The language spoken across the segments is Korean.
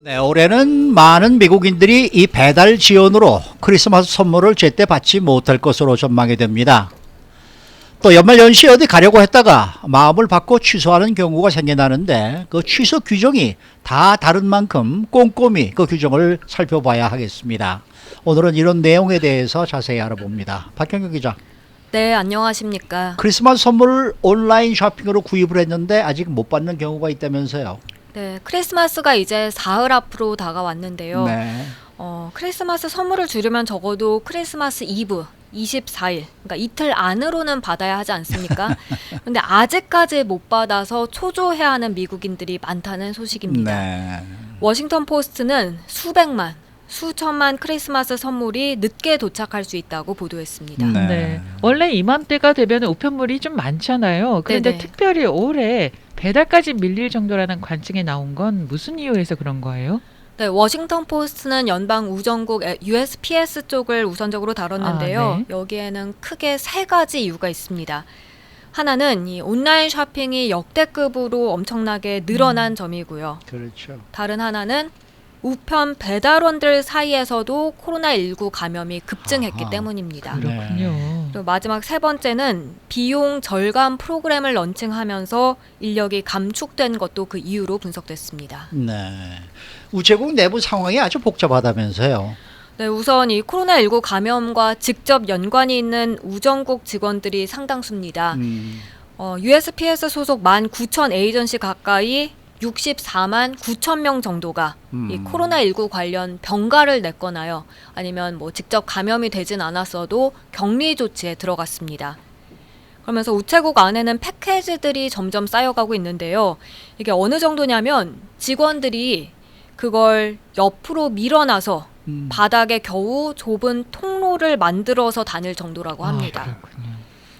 네, 올해는 많은 미국인들이 이 배달 지원으로 크리스마스 선물을 제때 받지 못할 것으로 전망이 됩니다. 또 연말 연시 어디 가려고 했다가 마음을 바꿔 취소하는 경우가 생겨나는데 그 취소 규정이 다 다른 만큼 꼼꼼히 그 규정을 살펴봐야 하겠습니다. 오늘은 이런 내용에 대해서 자세히 알아봅니다. 박경규 기자. 네, 안녕하십니까. 크리스마스 선물을 온라인 쇼핑으로 구입을 했는데 아직 못 받는 경우가 있다면서요. 네, 크리스마스가 이제 사흘 앞으로 다가왔는데요. 네. 어, 크리스마스 선물을 주려면 적어도 크리스마스 이브 24일, 그러니까 이틀 안으로는 받아야 하지 않습니까? 근데 아직까지 못 받아서 초조해하는 미국인들이 많다는 소식입니다. 네. 워싱턴 포스트는 수백만, 수천만 크리스마스 선물이 늦게 도착할 수 있다고 보도했습니다. 네. 네. 원래 이맘때가 되면 우편물이 좀 많잖아요. 그런데 네네. 특별히 올해 배달까지 밀릴 정도라는 관측이 나온 건 무슨 이유에서 그런 거예요? 네, 워싱턴 포스트는 연방 우정국 에- USPS 쪽을 우선적으로 다뤘는데요. 아, 네. 여기에는 크게 세 가지 이유가 있습니다. 하나는 이 온라인 쇼핑이 역대급으로 엄청나게 늘어난 점이고요. 그렇죠. 다른 하나는 우편 배달원들 사이에서도 코로나19 감염이 급증했기 아하. 때문입니다. 그렇군요. 또 마지막 세 번째는 비용 절감 프로그램을 런칭하면서 인력이 감축된 것도 그 이유로 분석됐습니다. 네. 우체국 내부 상황이 아주 복잡하다면서요. 네, 우선 이 코로나19 감염과 직접 연관이 있는 우정국 직원들이 상당수입니다. 음, 어, USPS 소속 19,000 에이전시 가까이 64만 9천 명 정도가 음. 이 코로나19 관련 병가를 냈거나요. 아니면 뭐 직접 감염이 되진 않았어도 격리 조치에 들어갔습니다. 그러면서 우체국 안에는 패키지들이 점점 쌓여가고 있는데요. 이게 어느 정도냐면 직원들이 그걸 옆으로 밀어놔서 음. 바닥에 겨우 좁은 통로를 만들어서 다닐 정도라고 합니다. 아,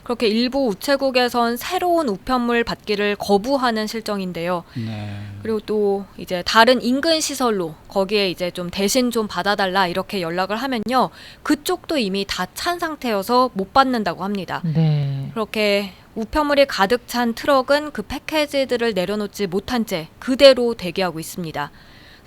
그렇게 일부 우체국에선 새로운 우편물 받기를 거부하는 실정인데요. 네. 그리고 또 이제 다른 인근 시설로 거기에 이제 좀 대신 좀 받아달라 이렇게 연락을 하면요. 그쪽도 이미 다 찬 상태여서 못 받는다고 합니다. 네. 그렇게 우편물이 가득 찬 트럭은 그 패키지들을 내려놓지 못한 채 그대로 대기하고 있습니다.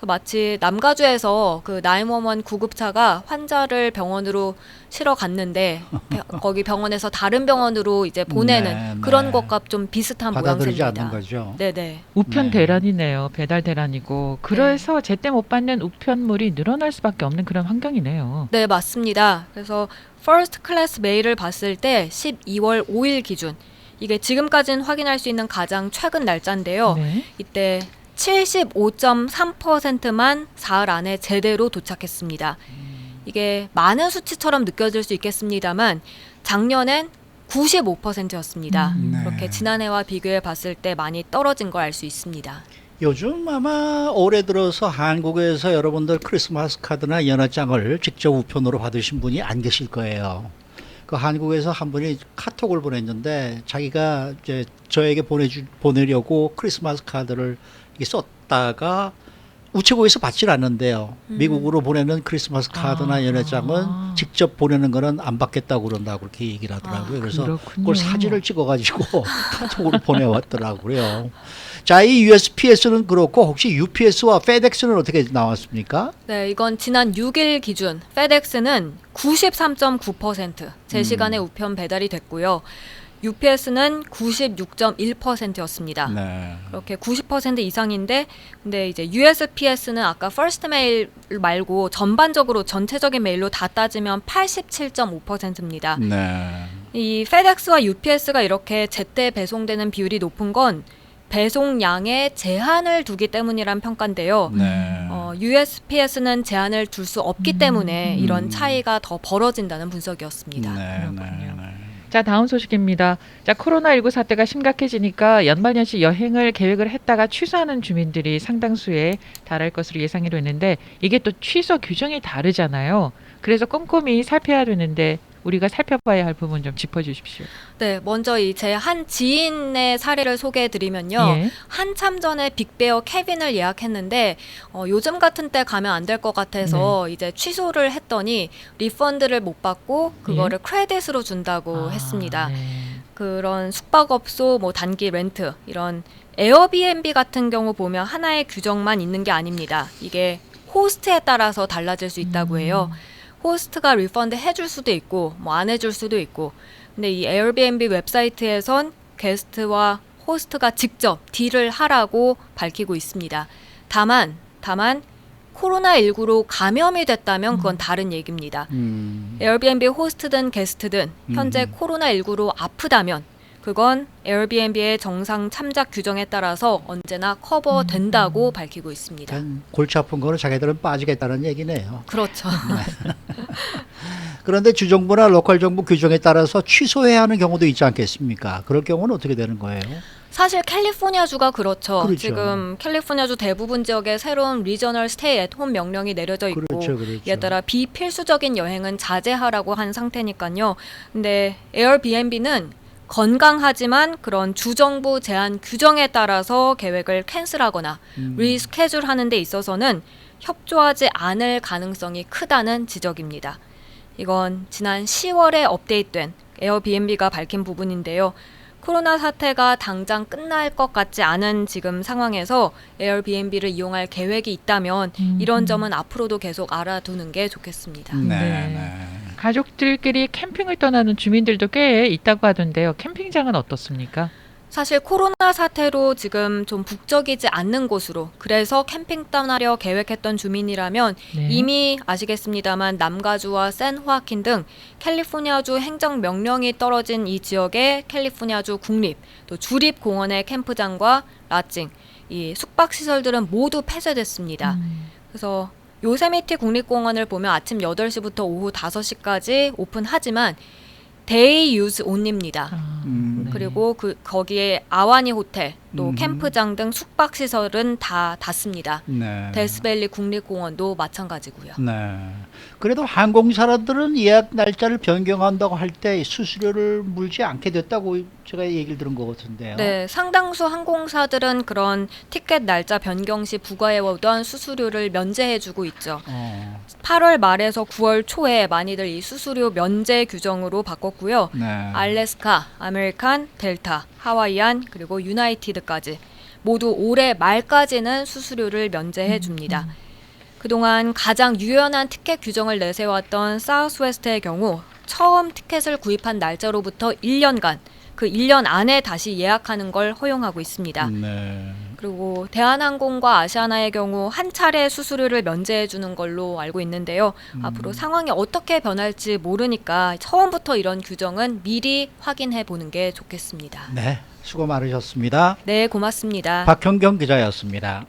그래서 마치 남가주에서 그911 구급차가 환자를 병원으로 실어 갔는데 배- 거기 병원에서 다른 병원으로 이제 보내는 네, 그런 네. 것과 좀 비슷한 받아들이지 모양새입니다. 않는 거죠. 네네. 우편 네. 대란이네요. 배달 대란이고. 그래서 제때 못 받는 우편물이 늘어날 수밖에 없는 그런 환경이네요. 네, 맞습니다. 그래서 퍼스트 클래스 메일을 봤을 때 12월 5일 기준 이게 지금까지는 확인할 수 있는 가장 최근 날짜인데요. 네. 이때 75.3%만 사흘 안에 제대로 도착했습니다. 이게 많은 수치처럼 느껴질 수 있겠습니다만 작년엔 95%였습니다. 음. 네. 그렇게 지난해와 비교해 봤을 때 많이 떨어진 걸 알 수 있습니다. 요즘 아마 올해 들어서 한국에서 여러분들 크리스마스 카드나 연하장을 직접 우편으로 받으신 분이 안 계실 거예요. 그 한국에서 한 분이 카톡을 보냈는데 자기가 이제 저에게 보내주 보내려고 크리스마스 카드를 썼다가 우체국에서 받질 않는데요. 음. 미국으로 보내는 크리스마스 카드나 아. 연회장은 직접 보내는 거는 안 받겠다고 그런다고 그렇게 얘기를 하더라고요. 아, 그래서 그렇군요. 그걸 사진을 찍어가지고 카톡으로 보내왔더라고요. 자, 이 USPS는 그렇고 혹시 UPS와 FedEx는 어떻게 나왔습니까? 네, 이건 지난 6일 기준 페덱스는 93.9%제 음. 시간에 우편 배달이 됐고요. UPS는 96.1%였습니다. 네. 그렇게 90% 이상인데 근데 이제 USPS는 아까 퍼스트 메일 말고 전반적으로 전체적인 메일로 다 따지면 87.5%입니다. 네. 이 FedEx와 UPS가 이렇게 제때 배송되는 비율이 높은 건 배송량에 제한을 두기 때문이란 평가인데요. 네. 어, USPS는 제한을 둘 수 없기 때문에 이런 음. 차이가 더 벌어진다는 분석이었습니다. 네, 네, 그렇군요. 네. 자, 다음 소식입니다. 자, 코로나19 사태가 심각해지니까 연말연시 여행을 계획을 했다가 취소하는 주민들이 상당수에 달할 것으로 예상이 되는데 이게 또 취소 규정이 다르잖아요. 그래서 꼼꼼히 살펴야 되는데 우리가 살펴봐야 할 부분 좀 짚어주십시오. 네, 먼저 이 제 한 지인의 사례를 소개해 드리면요. 예. 한참 전에 빅베어 케빈을 예약했는데 어, 요즘 같은 때 가면 안 될 것 같아서 이제 취소를 했더니 리펀드를 못 받고 그거를 크레딧으로 준다고 아, 했습니다. 네. 그 그런 숙박업소, 뭐 단기 렌트 이런 에어비앤비 같은 경우 보면 하나의 규정만 있는 게 아닙니다. 이게 호스트에 따라서 달라질 수 있다고 해요. 호스트가 리펀드 해줄 수도 있고 뭐 안 해줄 수도 있고 근데 이 에어비앤비 웹사이트에선 게스트와 호스트가 직접 딜을 하라고 밝히고 있습니다. 다만 다만 코로나19로 감염이 됐다면 그건 다른 얘기입니다. 음. 에어비앤비 호스트든 게스트든 현재 음. 코로나19로 아프다면 그건 에어비앤비의 정상 참작 규정에 따라서 언제나 커버된다고 밝히고 있습니다. 골치 아픈 거는 자기들은 빠지겠다는 얘기네요. 그렇죠. 그런데 주정부나 로컬 정부 규정에 따라서 취소해야 하는 경우도 있지 않겠습니까? 그럴 경우는 어떻게 되는 거예요? 사실 캘리포니아주가 그렇죠. 그렇죠. 지금 캘리포니아주 대부분 지역에 새로운 리저널 스테이 앳홈 명령이 내려져 있고 그렇죠, 그렇죠. 이에 따라 비필수적인 여행은 자제하라고 한 상태니까요. 근데 에어비앤비는 건강하지만 그런 주정부 제한 규정에 따라서 계획을 캔슬하거나 음. 리스케줄 하는 데 있어서는 협조하지 않을 가능성이 크다는 지적입니다. 이건 지난 10월에 업데이트된 에어비앤비가 밝힌 부분인데요. 코로나 사태가 당장 끝날 것 같지 않은 지금 상황에서 에어비앤비를 이용할 계획이 있다면 음. 이런 점은 앞으로도 계속 알아두는 게 좋겠습니다. 네, 네. 네. 가족들끼리 캠핑을 떠나는 주민들도 꽤 있다고 하던데요. 캠핑장은 어떻습니까? 사실 코로나 사태로 지금 좀 북적이지 않는 곳으로 그래서 캠핑 떠나려 계획했던 주민이라면 네. 이미 아시겠습니다만 남가주와 샌호아킨 등 캘리포니아주 행정 명령이 떨어진 이 지역의 캘리포니아주 국립 또 주립 공원의 캠프장과 라칭 이 숙박 시설들은 모두 폐쇄됐습니다. 음. 그래서 요세미티 국립공원을 보면 아침 8시부터 오후 5시까지 오픈하지만 데이 유즈 온입니다. 아, 음. 네. 그리고 그 거기에 아와니 호텔 또 음. 캠프장 등 숙박 시설은 다 닫습니다. 네. 데스밸리 국립공원도 마찬가지고요. 네. 그래도 항공사들은 예약 날짜를 변경한다고 할 때 수수료를 물지 않게 됐다고 제가 얘기를 들은 것 같은데요. 네, 상당수 항공사들은 그런 티켓 날짜 변경 시 부과해오던 수수료를 면제해주고 있죠. 어, 8월 말에서 9월 초에 많이들 이 수수료 면제 규정으로 바꿨고요. 네. 알래스카, 아메리칸, 델타, 하와이안 그리고 유나이티드 까지 모두 올해 말까지는 수수료를 면제해 줍니다. 그동안 가장 유연한 티켓 규정을 내세웠던 사우스웨스트의 경우 처음 티켓을 구입한 날짜로부터 1년간 그 1년 안에 다시 예약하는 걸 허용하고 있습니다. 네. 그리고 대한항공과 아시아나의 경우 한 차례 수수료를 면제해 주는 걸로 알고 있는데요. 앞으로 상황이 어떻게 변할지 모르니까 처음부터 이런 규정은 미리 확인해 보는 게 좋겠습니다. 네. 수고 많으셨습니다. 네, 고맙습니다. 박형경 기자였습니다.